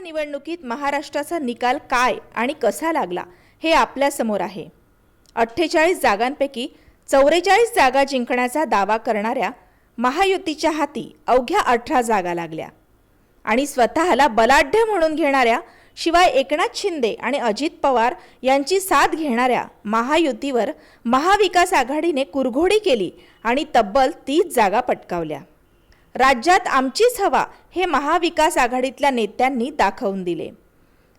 लोकसभा निवडणुकीत महाराष्ट्राचा निकाल काय आणि कसा लागला हे आपल्यासमोर आहे. अठ्ठेचाळीस जागांपैकी चौवेचाळीस जागा जिंकण्याचा दावा करणाऱ्या महायुतीच्या हाती अवघ्या अठरा जागा लागल्या आणि स्वतःला बलाढ्य म्हणून घेणाऱ्या शिवाय एकनाथ शिंदे आणि अजित पवार यांची साथ घेणाऱ्या महायुतीवर महाविकास आघाडीने कुरघोडी केली आणि तब्बल तीस जागा पटकावल्या. राज्यात आमचीच हवा हे महाविकास आघाडीतल्या नेत्यांनी दाखवून दिले.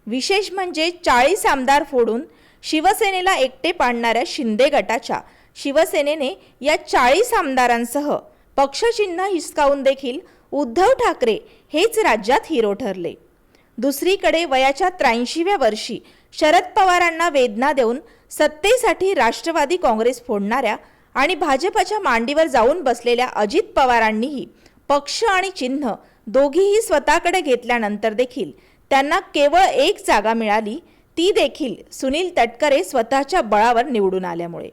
विशेष म्हणजे चाळीस आमदार फोडून शिवसेनेला एकटे पाडणाऱ्या शिंदे गटाच्या शिवसेनेने या चाळीस आमदारांसह पक्षचिन्ह हिसकावून देखील उद्धव ठाकरे हेच राज्यात हिरो ठरले. दुसरीकडे वयाच्या त्र्याऐंशीव्या वर्षी शरद पवारांना वेदना देऊन सत्तेसाठी राष्ट्रवादी काँग्रेस फोडणाऱ्या आणि भाजपच्या मांडीवर जाऊन बसलेल्या अजित पवारांनीही पक्ष आणि चिन्ह दोघीही स्वतःकडे घेतल्यानंतर देखील त्यांना केवळ एक जागा मिळाली ती देखील सुनील तटकरे स्वतःच्या बळावर निवडून आल्यामुळे.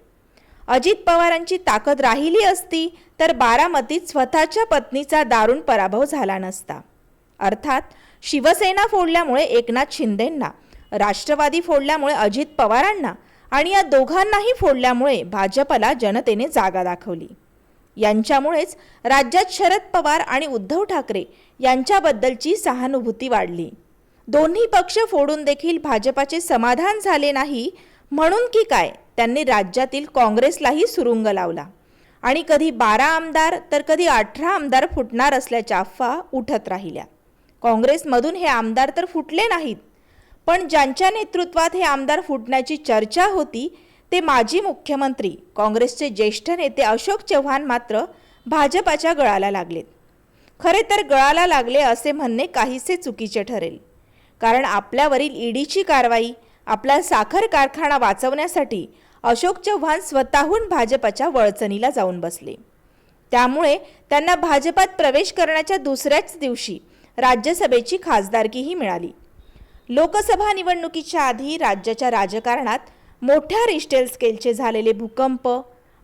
अजित पवारांची ताकद राहिली असती तर बारामतीत स्वतःच्या पत्नीचा दारुण पराभव झाला नसता. अर्थात शिवसेना फोडल्यामुळे एकनाथ शिंदेंना राष्ट्रवादी फोडल्यामुळे अजित पवारांना आणि या दोघांनाही फोडल्यामुळे भाजपला जनतेने जागा दाखवली. यांच्यामुळेच राज्यात शरद पवार आणि उद्धव ठाकरे यांच्याबद्दलची सहानुभूती वाढली. दोन्ही पक्ष फोडून देखील भाजपाचे समाधान झाले नाही म्हणून की काय त्यांनी राज्यातील काँग्रेसलाही सुरुंग लावला. आणि कधी बारा आमदार तर कधी अठरा आमदार फुटणार असल्याच्या अफवा उठत राहिल्या. काँग्रेसमधून हे आमदार तर फुटले नाहीत पण ज्यांच्या नेतृत्वात हे आमदार फुटण्याची चर्चा होती ते माजी मुख्यमंत्री काँग्रेसचे ज्येष्ठ नेते अशोक चव्हाण मात्र भाजपाच्या गळाला लागलेत. खरे तर गळाला लागले असे म्हणणे काहीसे चुकीचे ठरेल. कारण आपल्यावरील ईडीची कारवाई आपला साखर कारखाना वाचवण्यासाठी अशोक चव्हाण स्वतःहून भाजपाच्या वळचणीला जाऊन बसले. त्यामुळे त्यांना भाजपात प्रवेश करण्याच्या दुसऱ्याच दिवशी राज्यसभेची खासदारकीही मिळाली. लोकसभा निवडणुकीच्या आधी राज्याच्या राजकारणात मोठ्या रिस्टेल स्केलचे झालेले भूकंप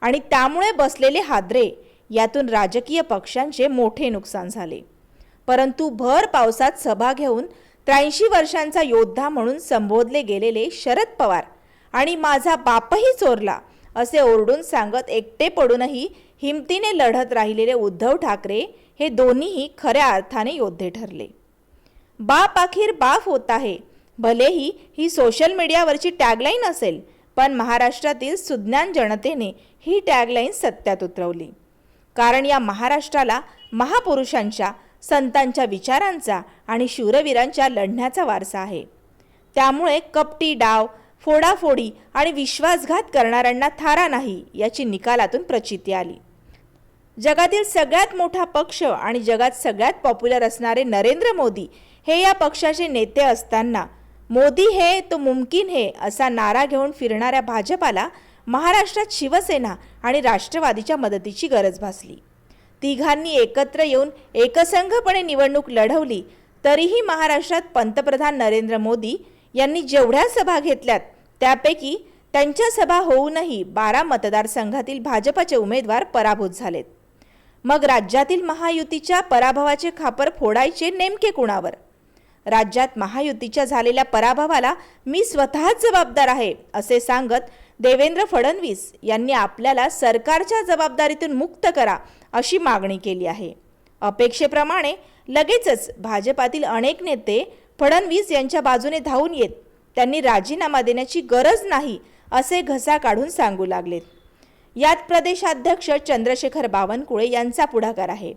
आणि त्यामुळे बसलेले हादरे यातून राजकीय पक्षांचे मोठे नुकसान झाले. परंतु भर पावसात सभा घेऊन त्र्याऐंशी वर्षांचा योद्धा म्हणून संबोधले गेलेले शरद पवार आणि माझा बापही चोरला असे ओरडून सांगत एकटे पडूनही हिमतीने लढत राहिलेले उद्धव ठाकरे हे दोन्हीही खऱ्या अर्थाने योद्धे ठरले. बाप अखेर बाप होत आहे भलेही ही सोशल मीडियावरची टॅगलाईन असेल पण महाराष्ट्रातील सुज्ञान जनतेने ही टॅगलाईन सत्यात उतरवली. कारण या महाराष्ट्राला महापुरुषांच्या संतांच्या विचारांचा आणि शूरवीरांच्या लढण्याचा वारसा आहे. त्यामुळे कपटी डाव फोडाफोडी आणि विश्वासघात करणाऱ्यांना थारा नाही याची निकालातून प्रचिती आली. जगातील सगळ्यात मोठा पक्ष आणि जगात सगळ्यात पॉप्युलर असणारे नरेंद्र मोदी हे या पक्षाचे नेते असताना मोदी हे तो मुमकिन हे असा नारा घेऊन फिरणाऱ्या भाजपाला महाराष्ट्रात शिवसेना आणि राष्ट्रवादीच्या मदतीची गरज भासली. तिघांनी एकत्र येऊन एकसंघपणे निवडणूक लढवली तरीही महाराष्ट्रात पंतप्रधान नरेंद्र मोदी यांनी जेवढ्या सभा घेतल्यात त्यापैकी त्यांच्या सभा होऊनही बारा मतदारसंघातील भाजपाचे उमेदवार पराभूत झालेत. मग राज्यातील महायुतीच्या पराभवाचे खापर फोडायचे नेमके कुणावर? राज्यात महायुतीच्या झालेल्या पराभवाला मी स्वतःच जबाबदार आहे असे सांगत देवेंद्र फडणवीस यांनी आपल्याला सरकारच्या जबाबदारीतून मुक्त करा अशी मागणी केली आहे. अपेक्षेप्रमाणे लगेचच भाजपातील अनेक नेते फडणवीस यांच्या बाजूने धावून येत त्यांनी राजीनामा देण्याची गरज नाही असे घसा काढून सांगू लागलेत. यात प्रदेशाध्यक्ष चंद्रशेखर बावनकुळे यांचा पुढाकार आहे.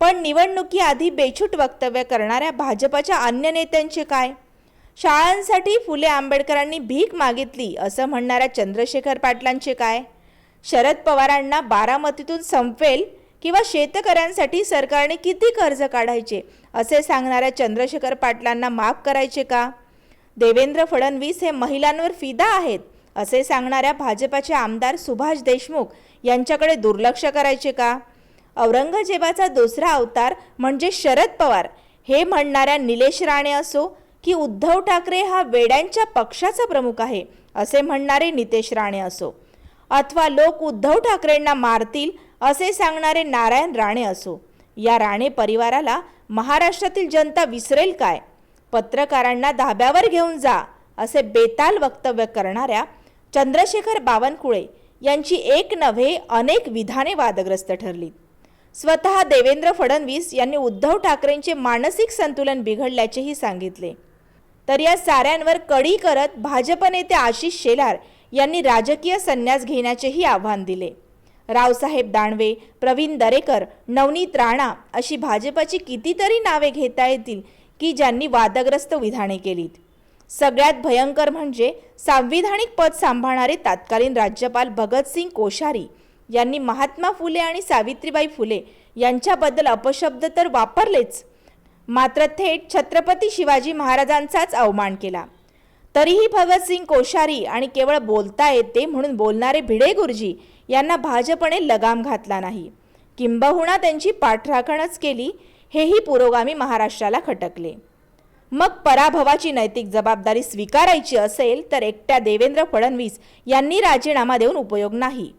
पण निवडणुकीआधी बेछूट वक्तव्य करणाऱ्या भाजपच्या अन्य नेत्यांचे काय? शाळांसाठी फुले आंबेडकरांनी भीक मागितली असं म्हणणाऱ्या चंद्रशेखर पाटलांचे काय? शरद पवारांना बारामतीतून संपवेल किंवा शेतकऱ्यांसाठी सरकारने किती कर्ज काढायचे असे सांगणाऱ्या चंद्रशेखर पाटलांना माफ करायचे का? देवेंद्र फडणवीस हे महिलांवर फिदा आहेत असे सांगणाऱ्या भाजपाचे आमदार सुभाष देशमुख यांच्याकडे दुर्लक्ष करायचे का? औरंगजेबाचा दुसरा अवतार म्हणजे शरद पवार. हे म्हणणाऱ्या निलेश राणे असो की उद्धव ठाकरे हा वेड्यांच्या पक्षाचा प्रमुख आहे असे म्हणणारे नितेश राणे असो. अथवा लोक उद्धव ठाकरेंना मारतील असे सांगणारे नारायण राणे असो. या राणे परिवाराला महाराष्ट्रातील जनता विसरेल काय? पत्रकारांना धाब्यावर घेऊन जा असे बेताल वक्तव्य करणाऱ्या चंद्रशेखर बावनकुळे यांची एक नव्हे अनेक विधाने वादग्रस्त ठरली स्वतः देवेंद्र फडणवीस यांनी उद्धव ठाकरेंचे मानसिक संतुलन बिघडल्याचेही सांगितले. तर या साऱ्यांवर कडी करत भाजप नेते आशिष शेलार यांनी राजकीय संन्यास घेण्याचेही आव्हान दिले. रावसाहेब दानवे प्रवीण दरेकर नवनीत राणा अशी भाजपची कितीतरी नावे घेता येतील की ज्यांनी वादग्रस्त विधाने केलीत. सगळ्यात भयंकर म्हणजे सांविधानिक पद सांभाळणारे तत्कालीन राज्यपाल भगतसिंग कोश्यारी यांनी महात्मा फुले आणि सावित्रीबाई फुले यांच्याबद्दल अपशब्द तर वापरलेच. मात्र थेट छत्रपती शिवाजी महाराजांचाच अवमान केला. तरीही भगतसिंग कोश्यारी आणि केवळ बोलता येते म्हणून बोलणारे भिडे गुरुजी यांना भाजपने लगाम घातला नाही. किंबहुना त्यांची पाठराखणच केली हेही पुरोगामी महाराष्ट्राला खटकले. मग पराभवाची नैतिक जबाबदारी स्वीकारायची असेल तर एकट्या देवेंद्र फडणवीस यांनी राजीनामा देऊन उपयोग नाही.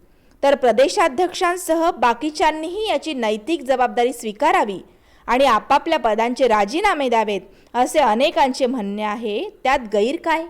तर प्रदेशाध्यक्षांसह बाकीच्यांनीही याची नैतिक जबाबदारी स्वीकारावी आणि आपापल्या पदांचे राजीनामे द्यावेत असे अनेकांचे म्हणणे आहे. त्यात गैर काय?